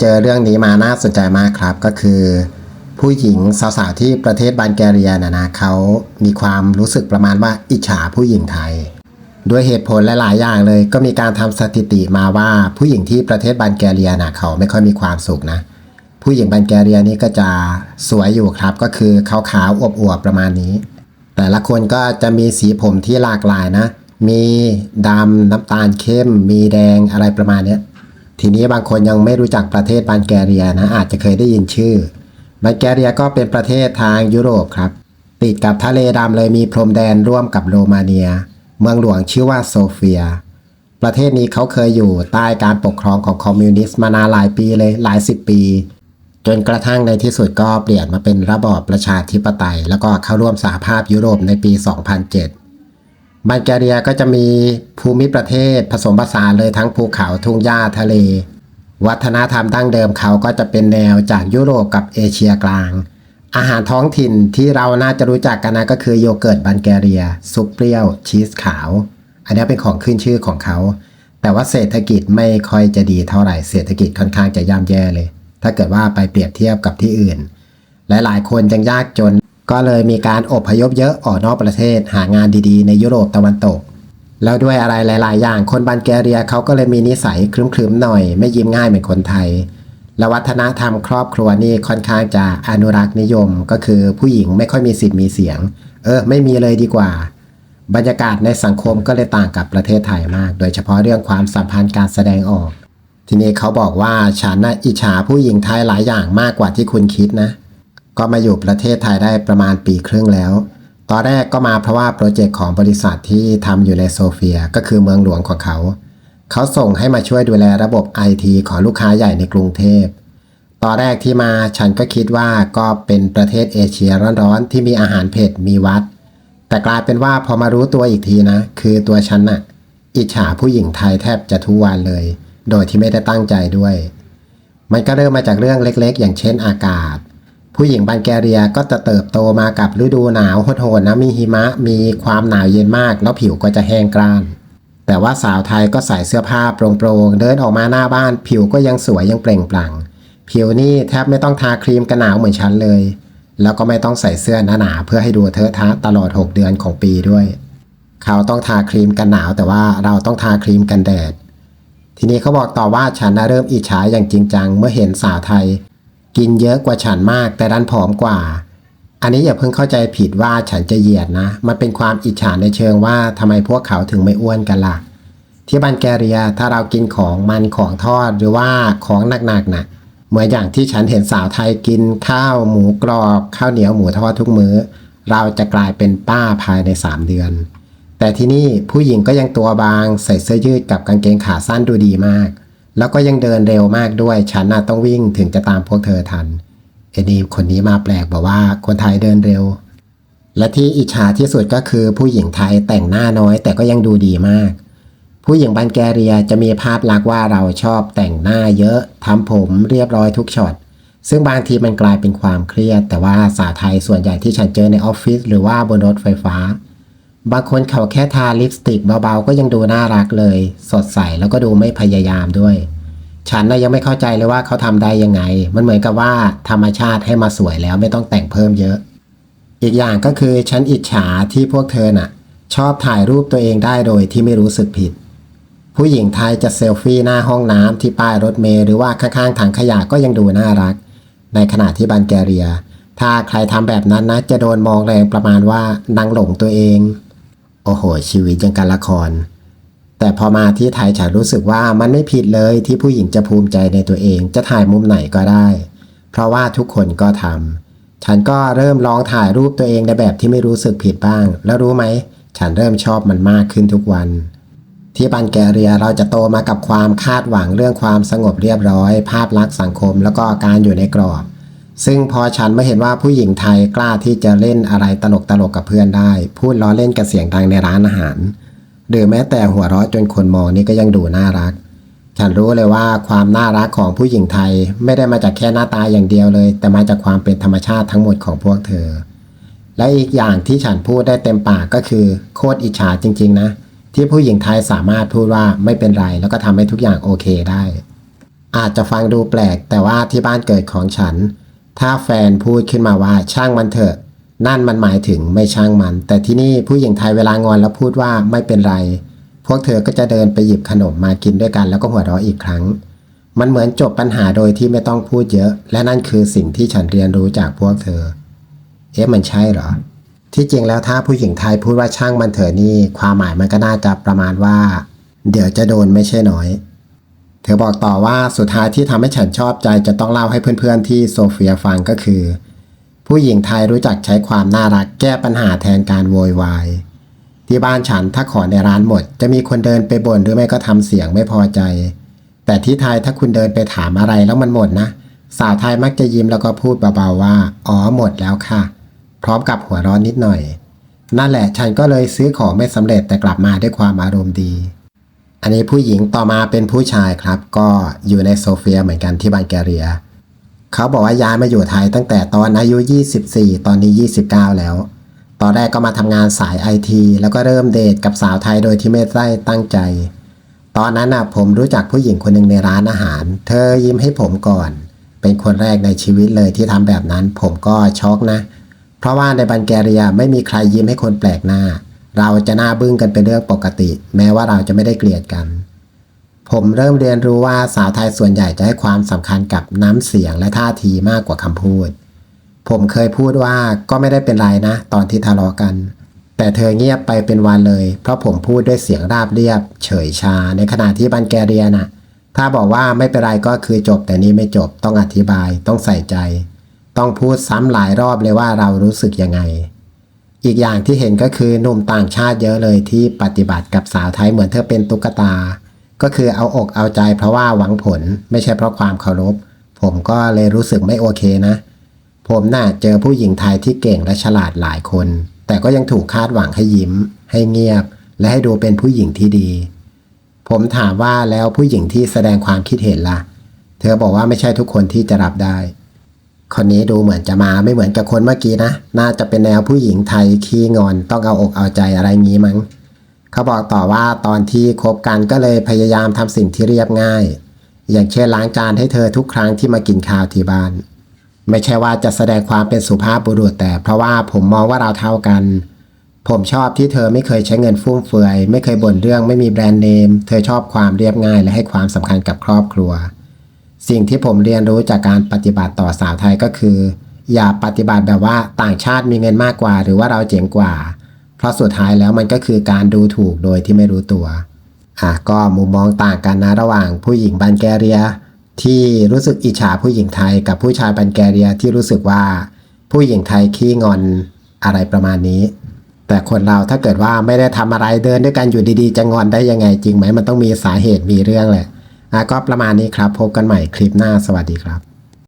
เจอเรื่องนี้มาน่าสนใจมากครับก็คือ ผู้หญิงสาวๆที่ประเทศบัลแกเรียนะนะเขามีความรู้สึกประมาณว่าอิจฉาผู้หญิงไทย ด้วยเหตุผลหลายๆอย่างเลย ก็มีการทำสถิติมาว่าผู้หญิงที่ประเทศบัลแกเรียนะเขาไม่ค่อยมีความสุขนะ ผู้หญิงบัลแกเรียนี่ก็จะสวยอยู่ครับ ก็คือขาวๆอวบๆประมาณนี้ แต่ละคนก็จะมีสีผมที่หลากหลายนะ มีดำน้ำตาลเข้ม มีแดงอะไรประมาณนี้ ทีนี้บางคนยังไม่รู้จักประเทศบัลแกเรียนะอาจจะเคยได้ยินชื่อบัลแกเรียก็เป็นประเทศทางยุโรปครับ ติดกับทะเลดำเลยมีพรมแดนร่วมกับโรมาเนีย เมืองหลวงชื่อว่าโซเฟีย ประเทศนี้เขาเคยอยู่ใต้การปกครองของคอมมิวนิสต์มานานหลายปีเลยหลายสิบปี จนกระทั่งในที่สุดก็เปลี่ยนมาเป็นระบอบประชาธิปไตย แล้วก็เข้าร่วมสหภาพยุโรปในปี 2007 บัลแกเรียก็จะมีภูมิประเทศผสมผสานเลยทั้งภูเขาทุ่งหญ้าทะเล วัฒนธรรมดั้งเดิมเขาก็จะเป็นแนวจากยุโรปกับเอเชียกลาง อาหารท้องถิ่นที่เราน่าจะรู้จักกันนะก็คือโยเกิร์ตบัลแกเรีย ซุปเปรี้ยว ชีสขาว อันนี้เป็นของขึ้นชื่อของเขา แต่ว่าเศรษฐกิจไม่ค่อยจะดีเท่าไหร่เศรษฐกิจค่อนข้างจะย่ำแย่เลย ถ้าเกิดว่าไปเปรียบเทียบกับที่อื่น หลายๆ คนยังยากจน ก็เลยมีการอบพยพเยอะออกนอกประเทศหางานดีๆ ในยุโรปตะวันตก แล้วด้วยอะไรหลาย ๆ อย่างคนบัลแกเรียเขาก็เลยมีนิสัยครึ้มๆหน่อย ไม่ยิ้มง่ายเหมือนคนไทย และวัฒนธรรมครอบครัวนี่ค่อนข้างจะอนุรักษ์นิยม ก็คือผู้หญิงไม่ค่อยมีสิทธิ์มีเสียง เออ ไม่มีเลยดีกว่า บรรยากาศในสังคมก็เลยต่างกับประเทศไทยมาก โดยเฉพาะเรื่องความสัมพันธ์การแสดงออก ทีนี้เขาบอกว่าฉันน่ะอิจฉาผู้หญิงไทยหลายอย่างมากกว่าที่คุณคิดนะ ก็มาอยู่ประเทศไทยได้ประมาณปีครึ่งแล้ว ตอนแรกก็มาเพราะว่าโปรเจกต์ของบริษัทที่ทำอยู่ในโซเฟียก็คือเมืองหลวงของเขา เขาส่งให้มาช่วยดูแลระบบไอทีของลูกค้าใหญ่ในกรุงเทพตอนแรกที่มาฉันก็คิดว่าก็เป็นประเทศเอเชียร้อนๆที่มีอาหารเผ็ดมีวัด แต่กลายเป็นว่าพอมารู้ตัวอีกทีนะ คือตัวฉันน่ะ อิจฉาผู้หญิงไทยแทบจะทุกวันเลย โดยที่ไม่ได้ตั้งใจด้วย มันก็เริ่มมาจากเรื่องเล็กๆ อย่างเช่นอากาศ ผู้หญิงบัลแกเรียก็จะเติบโตมากับฤดูหนาวโหดๆนะมีหิมะมีความหนาวเย็นมาก แล้วผิวก็จะแห้งกร้าน แต่ว่าสาวไทยก็ใส่เสื้อผ้าโปร่งๆเดินออกมาหน้าบ้าน ผิวก็ยังสวยยังเปล่งปลั่ง ผิวนี่แทบไม่ต้องทาครีมกันหนาวเหมือนฉันเลย แล้วก็ไม่ต้องใส่เสื้อหนาๆเพื่อให้ดูเทอะทะตลอด 6 เดือนของปีด้วย เขาต้องทาครีมกันหนาวแต่ว่าเราต้องทาครีมกันแดดทีนี้เขาบอกต่อว่าฉันเริ่มอิจฉาอย่างจริงจังเมื่อเห็นสาวไทย กินเยอะกว่าฉันมากแต่ดันผอมกว่า อันนี้อย่าเพิ่งเข้าใจผิดว่าฉันจะเหยียดนะ มันเป็นความอิจฉาในเชิงว่าทำไมพวกเขาถึงไม่อ้วนกันล่ะ ที่บันแกเรียถ้าเรากินของมันของทอดหรือว่าของหนักๆนะเหมือนอย่างที่ฉันเห็นสาวไทยกินข้าวหมูกรอบข้าวเหนียวหมูทอดทุกมื้อ เราจะกลายเป็นป้าภายใน 3 เดือน แต่ที่นี่ผู้หญิงก็ยังตัวบางใส่เสื้อยืดกับกางเกงขาสั้นดูดีมาก แล้วก็ยังเดินเร็วมากด้วย ฉันน่ะต้องวิ่งถึงจะตามพวกเธอทัน เอ็นี่คนนี้มาแปลกบอกว่าคนไทยเดินเร็ว และที่อิจฉาที่สุดก็คือผู้หญิงไทยแต่งหน้าน้อยแต่ก็ยังดูดีมาก ผู้หญิงบัลแกเรียจะมีภาพลักษณ์ว่าเราชอบแต่งหน้าเยอะทำผมเรียบร้อยทุกช็อตซึ่งบางทีมันกลายเป็นความเครียด แต่ว่าสาวไทยส่วนใหญ่ที่ฉันเจอในออฟฟิศหรือว่าบนรถไฟฟ้า บางคนเขาแค่ทาลิปสติกเบาๆ ก็ยังดูน่ารักเลย สดใสแล้วก็ดูไม่พยายามด้วย ฉันน่ะยังไม่เข้าใจเลยว่าเขาทำได้ยังไง มันเหมือนกับว่าธรรมชาติให้มาสวยแล้วไม่ต้องแต่งเพิ่มเยอะ อีกอย่างก็คือฉันอิจฉาที่พวกเธอน่ะ ชอบถ่ายรูปตัวเองได้โดยที่ไม่รู้สึกผิด ผู้หญิงไทยจะเซลฟี่หน้าห้องน้ำที่ป้ายรถเมล์หรือว่าข้างๆถังขยะก็ยังดูน่ารัก ในขณะที่บัลแกเรีย ถ้าใครทำแบบนั้นนะจะโดนมองแรงประมาณว่านางหลงตัวเอง โอ้โห ชีวิตยังการละคร แต่พอมาที่ไทยฉันรู้สึกว่ามันไม่ผิดเลยที่ผู้หญิงจะภูมิใจในตัวเองจะถ่ายมุมไหนก็ได้ เพราะว่าทุกคนก็ทำฉันก็เริ่มลองถ่ายรูปตัวเองในแบบที่ไม่รู้สึกผิดบ้าง แล้วรู้ไหม ฉันเริ่มชอบมันมากขึ้นทุกวันที่บันแกเรียเราจะโตมากับความคาดหวังเรื่องความสงบเรียบร้อย ภาพลักษณ์สังคม แล้วก็การอยู่ในกรอบ ซึ่งพอฉันไม่เห็นว่าผู้หญิงไทยกล้าที่จะเล่นอะไรตลกตลกๆกับเพื่อนได้ พูดล้อเล่นกับเสียงดังในร้านอาหาร หรือแม้แต่หัวเราะจนคนมองนี่ก็ยังดูน่ารัก ฉันรู้เลยว่าความน่ารักของผู้หญิงไทยไม่ได้มาจากแค่หน้าตาอย่างเดียวเลย แต่มาจากความเป็นธรรมชาติทั้งหมดของพวกเธอ และอีกอย่างที่ฉันพูดได้เต็มปากก็คือโคตรอิจฉาจริง ๆ นะ ที่ผู้หญิงไทยสามารถพูดว่าไม่เป็นไรแล้วก็ทำให้ทุกอย่างโอเคได้ อาจจะฟังดูแปลกแต่ว่าที่บ้านเกิดของฉัน ถ้าแฟนพูดขึ้นมาว่าช่างมันเถอะ นั่นมันหมายถึงไม่ช่างมัน แต่ที่นี่ผู้หญิงไทยเวลางอนแล้วพูดว่าไม่เป็นไร พวกเธอก็จะเดินไปหยิบขนมมากินด้วยกัน แล้วก็หัวเราะอีกครั้ง มันเหมือนจบปัญหาโดยที่ไม่ต้องพูดเยอะ และนั่นคือสิ่งที่ฉันเรียนรู้จากพวกเธอ เอ๊ะมันใช่เหรอ ที่จริงแล้วถ้าผู้หญิงไทยพูดว่าช่างมันเถอะนี่ ความหมายมันก็น่าจะประมาณว่า เดี๋ยวจะโดนไม่ใช่น้อย เธอบอกต่อว่าสุดท้ายที่ทำให้ฉันชอบใจจะต้องเล่าให้เพื่อนๆที่โซเฟียฟังก็คือ ผู้หญิงไทยรู้จักใช้ความน่ารักแก้ปัญหาแทนการโวยวายที่บ้านฉันถ้าของในร้านหมด จะมีคนเดินไปบ่นหรือไม่ก็ทำเสียงไม่พอใจ แต่ที่ไทยถ้าคุณเดินไปถามอะไรแล้วมันหมดนะ สาวไทยมักจะยิ้มแล้วก็พูดเบาๆว่า อ๋อหมดแล้วค่ะ พร้อมกับหัวร้อนนิดหน่อย นั่นแหละฉันก็เลยซื้อของไม่สำเร็จแต่กลับมาด้วยความอารมณ์ดี อันนี้ผู้หญิงต่อมาเป็นผู้ชายครับ ก็อยู่ในโซเฟียเหมือนกันที่บัลแกเรีย เขาบอกว่าย้ายมาอยู่ไทยตั้งแต่ตอนอายุ 24 ตอนนี้ 29 แล้ว ตอนแรกก็มาทำงานสายไอทีแล้วก็เริ่มเดทกับสาวไทยโดยที่ไม่ได้ตั้งใจ ตอนนั้นน่ะผมรู้จักผู้หญิงคนหนึ่งในร้านอาหาร เธอยิ้มให้ผมก่อน เป็นคนแรกในชีวิตเลยที่ทำแบบนั้น ผมก็ช็อกนะ เพราะว่าในบัลแกเรียไม่มีใครยิ้มให้คนแปลกหน้า เราจะหน้าบึ้งกันเป็นเรื่องปกติ แม้ว่าเราจะไม่ได้เกลียดกัน ผมเริ่มเรียนรู้ว่าสาวไทยส่วนใหญ่จะให้ความสำคัญกับน้ำเสียงและท่าทีมากกว่าคำพูด ผมเคยพูดว่าก็ไม่ได้เป็นไรนะ ตอนที่ทะเลาะกัน แต่เธอเงียบไปเป็นวันเลย เพราะผมพูดด้วยเสียงราบเรียบ เฉยชา ในขณะที่บันแกเรียน่ะถ้าบอกว่าไม่เป็นไรก็คือจบแต่นี่ไม่จบต้องอธิบายต้องใส่ใจ ต้องพูดซ้ำหลายรอบเลยว่าเรารู้สึกยังไง อีกอย่างที่เห็นก็คือหนุ่มต่างชาติเยอะเลยที่ปฏิบัติกับสาวไทยเหมือนเธอเป็นตุ๊กตา ก็คือเอาอกเอาใจเพราะว่าหวังผลไม่ใช่เพราะความเคารพ ผมก็เลยรู้สึกไม่โอเคนะ ผมน่ะเจอผู้หญิงไทยที่เก่งและฉลาดหลายคน แต่ก็ยังถูกคาดหวังให้ยิ้ม ให้เงียบ และให้ดูเป็นผู้หญิงที่ดี ผมถามว่าแล้วผู้หญิงที่แสดงความคิดเห็นล่ะ เธอบอกว่าไม่ใช่ทุกคนที่จะรับได้ คนนี้ดูเหมือนจะมาไม่เหมือนกับคนเมื่อกี้นะ น่าจะเป็นแนวผู้หญิงไทยขี้งอนต้องเอาอกเอาใจอะไรงี้มั้ง เขาบอกต่อว่าตอนที่คบกันก็เลยพยายามทำสิ่งที่เรียบง่าย อย่างเช่นล้างจานให้เธอทุกครั้งที่มากินข้าวที่บ้าน ไม่ใช่ว่าจะแสดงความเป็นสุภาพบุรุษแต่ เพราะว่าผมมองว่าเราเท่ากัน ผมชอบที่เธอไม่เคยใช้เงินฟุ่มเฟือย ไม่เคยบ่นเรื่องไม่มีแบรนด์เนม เธอชอบความเรียบง่ายและให้ความสำคัญกับครอบครัว สิ่งที่ผมเรียนรู้จากการปฏิบัติต่อสาวไทยก็คือ อย่าปฏิบัติแบบว่าต่างชาติมีเงินมากกว่า หรือว่าเราเจ๋งกว่า เพราะสุดท้ายแล้วมันก็คือการดูถูกโดยที่ไม่รู้ตัวอะก็มุมมองต่างกันนะระหว่างผู้หญิงบัลแกเรีย ที่รู้สึกอิจฉาผู้หญิงไทยกับผู้ชายบัลแกเรียที่รู้สึกว่า ผู้หญิงไทยขี้งอนอะไรประมาณนี้ แต่คนเราถ้าเกิดว่าไม่ได้ทำอะไรเดินด้วยกันอยู่ดีๆ จะงอนได้ยังไงจริงไหมมันต้องมีสาเหตุมีเรื่องแหละ ก็ประมาณนี้ครับ พบกันใหม่คลิปหน้าสวัสดีครับ